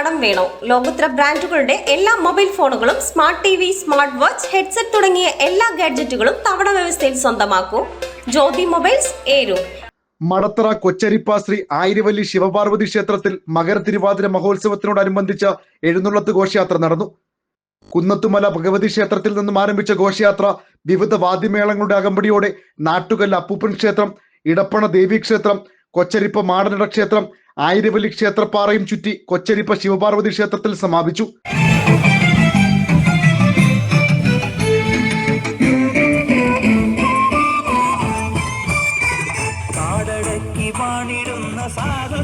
കടം വേണോ? ലോകോത്തര ബ്രാൻഡുകളുടെ എല്ലാ മൊബൈൽ ഫോണുകളും smart T V smart watch headset തുടങ്ങിയ എല്ലാ ഗാഡ്ജറ്റുകളും തവണ വ്യവസ്ഥയിൽ സ്വന്തമാക്കൂ. ജ്യോതി മൊബൈൽസ് ഏരു. മടത്തറ കൊച്ചരിപ്പ ശ്രീ ആയിരവല്ലി ശിവപാർവതി ക്ഷേത്രത്തിൽ മകരതിരുവാതിര മഹോത്സവത്തിനോടനുബന്ധിച്ച് എഴുന്നള്ളത്ത് ഘോഷയാത്ര നടന്നു. കുന്നത്തുമല ഭഗവതി ക്ഷേത്രത്തിൽ നിന്നും ആരംഭിച്ച ഘോഷയാത്ര വിവിധ വാദ്യമേളങ്ങളുടെ അകമ്പടിയോടെ നാട്ടുകല്ല അപ്പൂപ്പൻ ക്ഷേത്രം ഇടപ്പണ ദേവീക്ഷേത്രം കൊച്ചരിപ്പ മാടനട ക്ഷേത്രം ആയിരവലി ക്ഷേത്രപ്പാറയും ചുറ്റി കൊച്ചരിപ്പ ശിവപാർവതി ക്ഷേത്രത്തിൽ സമാപിച്ചു. വാണിടുന്ന സാധു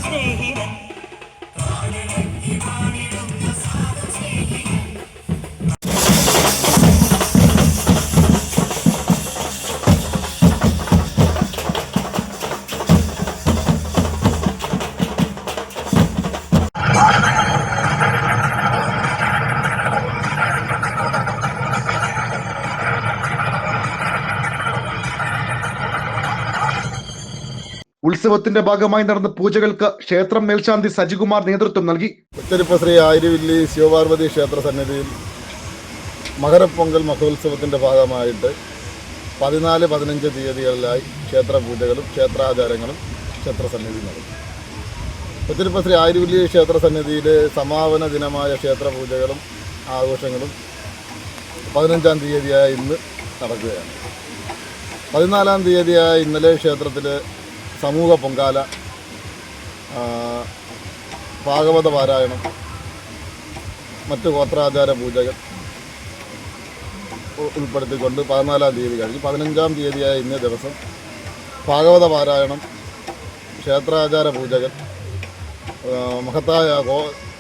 ഉത്സവത്തിന്റെ ഭാഗമായി നടന്ന പൂജകൾക്ക് ക്ഷേത്രം മേൽശാന്തി സജികുമാർ നേതൃത്വം നൽകി. ഉത്തരിപ്പ ശ്രീ ആയിരവില്ലി ശിവപാർവതി ക്ഷേത്ര സന്നിധിയിൽ മകരപ്പൊങ്കൽ മഹോത്സവത്തിന്റെ ഭാഗമായിട്ട് പതിനാല് പതിനഞ്ച് തീയതികളിലായി ക്ഷേത്ര പൂജകളും ക്ഷേത്രാചാരങ്ങളും ക്ഷേത്ര സന്നിധി നടക്കും ഉത്തരിപ്പ ശ്രീ ആയിരവില്ലി ക്ഷേത്ര സന്നിധിയിലെ സമാപന ദിനമായ ക്ഷേത്ര പൂജകളും ആഘോഷങ്ങളും പതിനഞ്ചാം തീയതിയായ ഇന്ന് നടക്കുകയാണ്. പതിനാലാം തീയതിയായ ഇന്നലെ ക്ഷേത്രത്തിൽ സമൂഹ പൊങ്കാല ഭാഗവത പാരായണം മറ്റ് ഗോത്രാചാര പൂജകൾ ഉൾപ്പെടുത്തിക്കൊണ്ട് പതിനാലാം തീയതി കഴിഞ്ഞ് പതിനഞ്ചാം തീയതിയായ ഇന്ന ദിവസം ഭാഗവത പാരായണം ക്ഷേത്രാചാര പൂജകൾ മഹത്തായ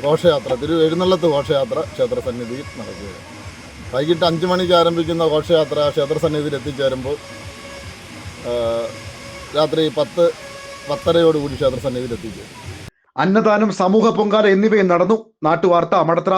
ഘോഷയാത്ര തിരു എഴുന്നള്ളത്ത് ഘോഷയാത്ര ക്ഷേത്ര സന്നിധിയിൽ നടക്കുകയാണ്. വൈകിട്ട് അഞ്ച് മണിക്ക് ആരംഭിക്കുന്ന ഘോഷയാത്ര ക്ഷേത്ര സന്നിധിയിൽ എത്തിച്ചേരുമ്പോൾ രാത്രി പത്ത് പത്തരയോടുകൂടി ക്ഷേത്ര സന്നിധിയിൽ എത്തിച്ചേരും അന്നദാനം സമൂഹ പൊങ്കാല എന്നിവയും നടന്നു. നാട്ടുവാർത്ത മടത്തറ